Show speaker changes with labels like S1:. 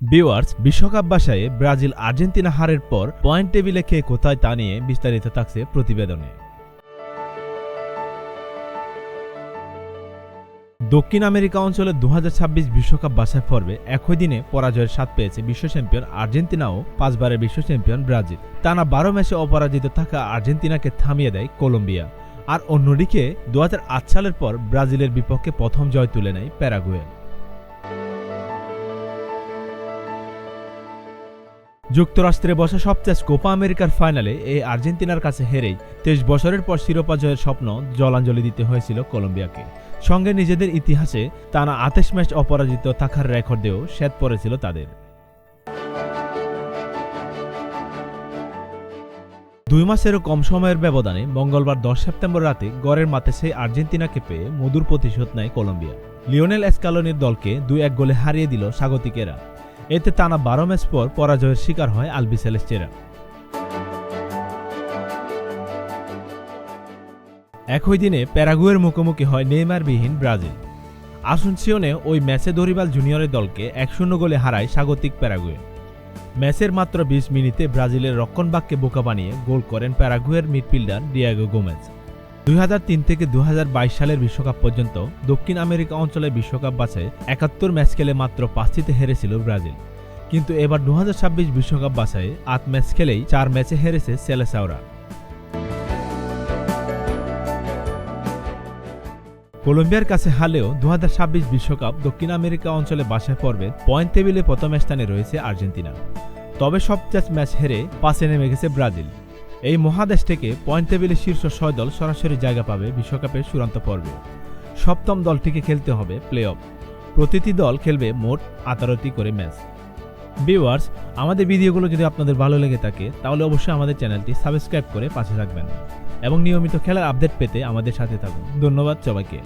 S1: বিওয়ার্স বিশ্বকাপ বাসায় ব্রাজিল আর্জেন্টিনা হারের পর পয়েন্ট টেবিলে কে কোথায় তা নিয়ে বিস্তারিত থাকছে প্রতিবেদনে। দক্ষিণ আমেরিকা অঞ্চলে দু বিশ্বকাপ বাছাই পর্বে একই দিনে পরাজয়ের স্বাদ পেয়েছে বিশ্ব চ্যাম্পিয়ন আর্জেন্টিনা ও পাঁচবারের বিশ্ব চ্যাম্পিয়ন ব্রাজিল। টানা বারো ম্যাচে অপরাজিত থাকা আর্জেন্টিনাকে থামিয়ে দেয় কলম্বিয়া। আর অন্যদিকে দু হাজার আট সালের পর ব্রাজিলের বিপক্ষে প্রথম জয় তুলে নেয় প্যারাগুয়ে যুক্তরাষ্ট্রে বসা সবচেয়ে কোপা আমেরিকার ফাইনালে এই আর্জেন্টিনার কাছে হেরেই তেইশ বছরের পর শিরোপা জয়ের স্বপ্ন জলাঞ্জলি দিতে হয়েছিল কলম্বিয়াকে। সঙ্গে নিজেদের ইতিহাসে টানা আতেশ ম্যাচ অপরাজিত থাকার রেকর্ডেও শ্বেত পড়েছিল তাদের। দুই মাসেরও কম সময়ের ব্যবধানে মঙ্গলবার দশ সেপ্টেম্বর রাতে গড়ের মাঠে সেই আর্জেন্টিনাকে পেয়ে মধুর প্রতিশোধ নেয় কলম্বিয়া। লিওনেল এসকালোনির দলকে দুই এক গোলে হারিয়ে দিল স্বাগতিকেরা। এতে টানা বারো ম্যাচ পর পরাজয়ের শিকার হয় আলবি সেলেস্টেরা একই দিনে প্যারাগুয়ের মুখোমুখি হয় নেইমারবিহীন ব্রাজিল। আসুনসিওনে ওই ম্যাচে দরিবাল জুনিয়রের দলকে এক শূন্য গোলে হারায় স্বাগতিক প্যারাগুয়ে। ম্যাচের মাত্র বিশ মিনিটে ব্রাজিলের রক্ষণবাক্যে বোকা বানিয়ে গোল করেন প্যারাগুয়ের মিডফিল্ডার ডিয়াগো গোমেজ। দুই হাজার তিন থেকে দু হাজার বাইশ সালের বিশ্বকাপ পর্যন্ত দক্ষিণ আমেরিকা অঞ্চলে বিশ্বকাপ বাছায় একাত্তর ম্যাচ খেলে মাত্র পাঁচটিতে হেরেছিল ব্রাজিল। কিন্তু এবার দু বিশ্বকাপ বাছায় আট ম্যাচ খেলেই চার ম্যাচে হেরেছে সেলেসাওরা। কলম্বিয়ার কাছে হারলেও দু বিশ্বকাপ দক্ষিণ আমেরিকা অঞ্চলে বাসায় পর্বে পয়েন্ট টেবিলে প্রথম স্থানে রয়েছে আর্জেন্টিনা। তবে সবচেয়ে ম্যাচ হেরে পাশে নেমে গেছে ব্রাজিল। এই মহাদেশ থেকে পয়েন্ট টেবিলে শীর্ষ ছয় দল সরাসরি জায়গা পাবে বিশ্বকাপের চূড়ান্ত পর্বে। সপ্তম দলটিকে খেলতে হবে প্লে অফ প্রতিটি দল খেলবে মোট আঠারোটি করে ম্যাচ। ভিউয়ার্স, আমাদের ভিডিওগুলো যদি আপনাদের ভালো লেগে থাকে, তাহলে অবশ্যই আমাদের চ্যানেলটি সাবস্ক্রাইব করে পাশে থাকবেন। এবং নিয়মিত খেলার আপডেট পেতে আমাদের সাথে থাকুন। ধন্যবাদ সবাইকে।